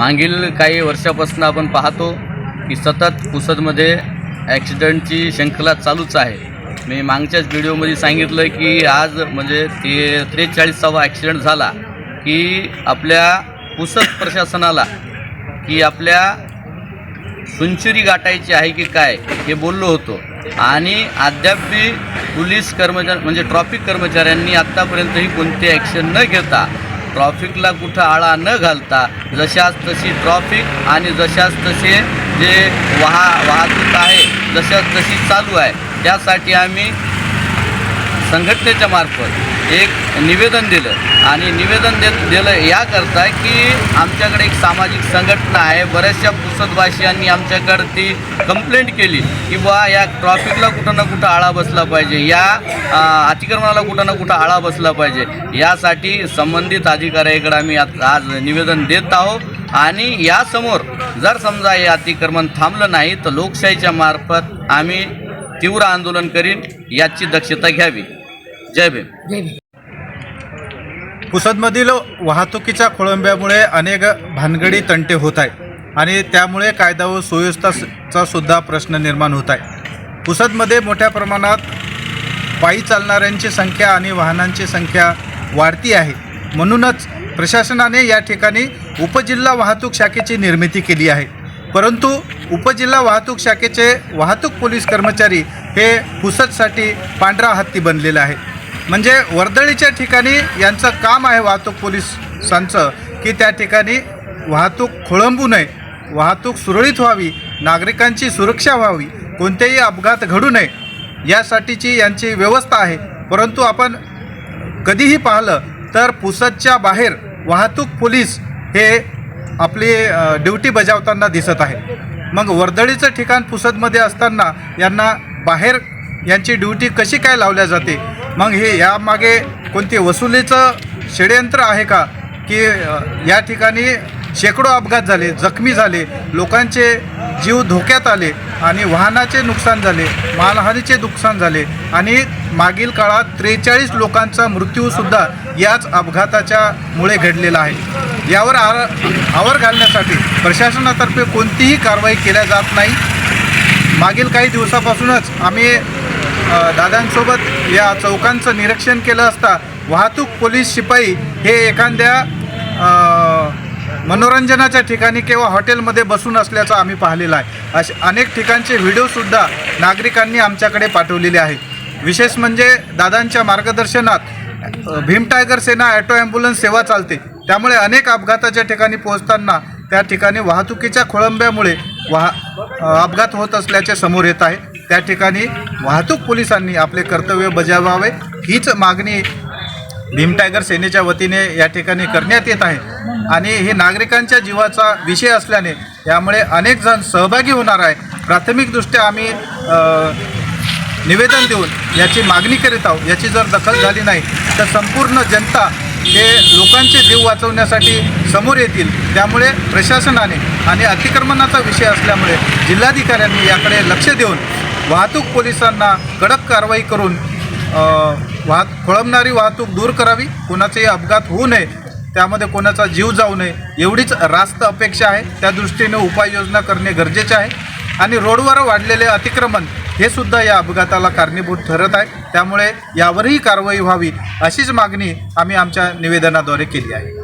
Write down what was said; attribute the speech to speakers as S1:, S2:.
S1: मागील काही वर्षापासून आपण पाहतो की सतत पुसदमध्ये ॲक्सिडेंटची शंखला चालूच आहे. मी मागच्याच व्हिडिओमध्ये सांगितलं की आज म्हणजे ते त्रेचाळीसावा ॲक्सिडेंट झाला की आपल्या पुसद प्रशासनाला की आपल्या सुंचुरी गाठायची आहे की काय हे बोललो होतो. आणि अद्यापही पोलीस कर्मचारी म्हणजे ट्रॉफिक कर्मचाऱ्यांनी आत्तापर्यंतही कोणते ॲक्शन न घेता ट्रॉफिकला कुठं आळा न घालता जशाच तशी ट्रॉफिक आणि जशाच तसे जे वाहा वाहतूक आहे जशाच तशी चालू आहे त्यासाठी आम्ही संघटनेच्या मार्फत एक निवेदन दिलं. आणि निवेदन देत दिलं याकरता की आमच्याकडे एक सामाजिक संघटना आहे. बऱ्याचशा पुसदवासियांनी आमच्याकडे ती कंप्लेंट केली की बा या ट्रॉफिकला कुठं ना कुठं आळा बसला पाहिजे. या अतिक्रमणाला कुठं ना कुठं आळा बसला पाहिजे. यासाठी संबंधित अधिकाऱ्याकडे आम्ही आज निवेदन देत आहोत. आणि यासमोर जर समजा हे अतिक्रमण थांबलं नाही तर लोकशाहीच्या मार्फत आम्ही तीव्र आंदोलन करीन. याची दक्षता घ्यावी. जय भीम.
S2: जय भीम.
S3: पुसदमधील वाहतुकीच्या खोळंब्यामुळे अनेक भानगडी तंटे होत आहेत आणि त्यामुळे कायदा व सुव्यवस्थाचा सुद्धा प्रश्न निर्माण होत आहे. पुसदमध्ये मोठ्या प्रमाणात पायी चालणाऱ्यांची संख्या आणि वाहनांची संख्या वाढती आहे. म्हणूनच प्रशासनाने या ठिकाणी उपजिल्हा वाहतूक शाखेची निर्मिती केली आहे. परंतु उपजिल्हा वाहतूक शाखेचे वाहतूक पोलीस कर्मचारी हे पुसदसाठी पांढरा हत्ती बनलेलं आहे. म्हणजे वर्दळीच्या ठिकाणी यांचं काम आहे वाहतूक पोलिसांचं की त्या ठिकाणी वाहतूक खोळंबू नये वाहतूक सुरळीत व्हावी नागरिकांची सुरक्षा व्हावी कोणतेही अपघात घडू नये यासाठीची यांची व्यवस्था आहे. परंतु आपण कधीही पाहिलं तर पुसदच्या बाहेर वाहतूक पोलीस हे आपली ड्युटी बजावताना दिसत आहे. मग वर्दळीचं ठिकाण पुसदमध्ये असताना यांना बाहेर यांची ड्युटी कशी काय लावल्या जाते? मग हे यामागे कोणते वसुलीचं षडयंत्र आहे का? की या ठिकाणी शेकडो अपघात झाले जखमी झाले लोकांचे जीव धोक्यात आले आणि वाहनाचे नुकसान झाले मालहानीचे नुकसान झाले आणि मागील काळात त्रेचाळीस लोकांचा मृत्यूसुद्धा याच अपघाताच्या मुळे घडलेला आहे. यावर आर आवर घालण्यासाठी प्रशासनातर्फे कोणतीही कारवाई केल्या जात नाही. मागील काही दिवसापासूनच आम्ही दादांसोबत या चौकांचं निरीक्षण केलं असता वाहतूक पोलीस शिपाई हे एखाद्या मनोरंजनाच्या ठिकाणी किंवा हॉटेलमध्ये बसून असल्याचं आम्ही पाहिलेलं आहे. असे अनेक ठिकाणचे व्हिडिओसुद्धा नागरिकांनी आमच्याकडे पाठवलेले आहेत. विशेष म्हणजे दादांच्या मार्गदर्शनात Bhim tiger Sena auto ambulance सेवा चालते. त्यामुळे अनेक अपघाताच्या ठिकाणी पोहोचताना त्या ठिकाणी वाहतुकीच्या खोळंब्यामुळे वाह अपघात होत असल्याचे समोर येत आहे. त्या ठिकाणी वाहतूक पोलिसांनी आपले कर्तव्य बजावावे हीच मागणी भीम टायगर सेनेच्या वतीने या ठिकाणी करण्यात येत आहे. आणि हे नागरिकांच्या जीवाचा विषय असल्याने यामुळे अनेक जण सहभागी होणार आहे. प्राथमिकदृष्ट्या आम्ही निवेदन देऊन याची मागणी करीत आहोत. याची जर दखल झाली नाही तर संपूर्ण जनता हे लोकांचे जीव वाचवण्यासाठी समोर येतील. त्यामुळे प्रशासनाने आणि अतिक्रमणाचा विषय असल्यामुळे जिल्हाधिकाऱ्यांनी याकडे लक्ष देऊन वाहतूक पोलिसांना कडक कारवाई करून वाहत खोळंबणारी वाहतूक दूर करावी. कोणाचाही अपघात होऊ नये. त्यामध्ये कोणाचा जीव जाऊ नये. एवढीच रास्त अपेक्षा आहे. त्या दृष्टीने उपाययोजना करणे गरजेचे आहे. आणि रोडवर वाढलेले अतिक्रमण हे सुद्धा या अपघाताला कारणीभूत ठरत आहे. त्यामुळे यावरही कारवाई व्हावी अशीच मागणी आम्ही आमच्या निवेदनाद्वारे केली आहे.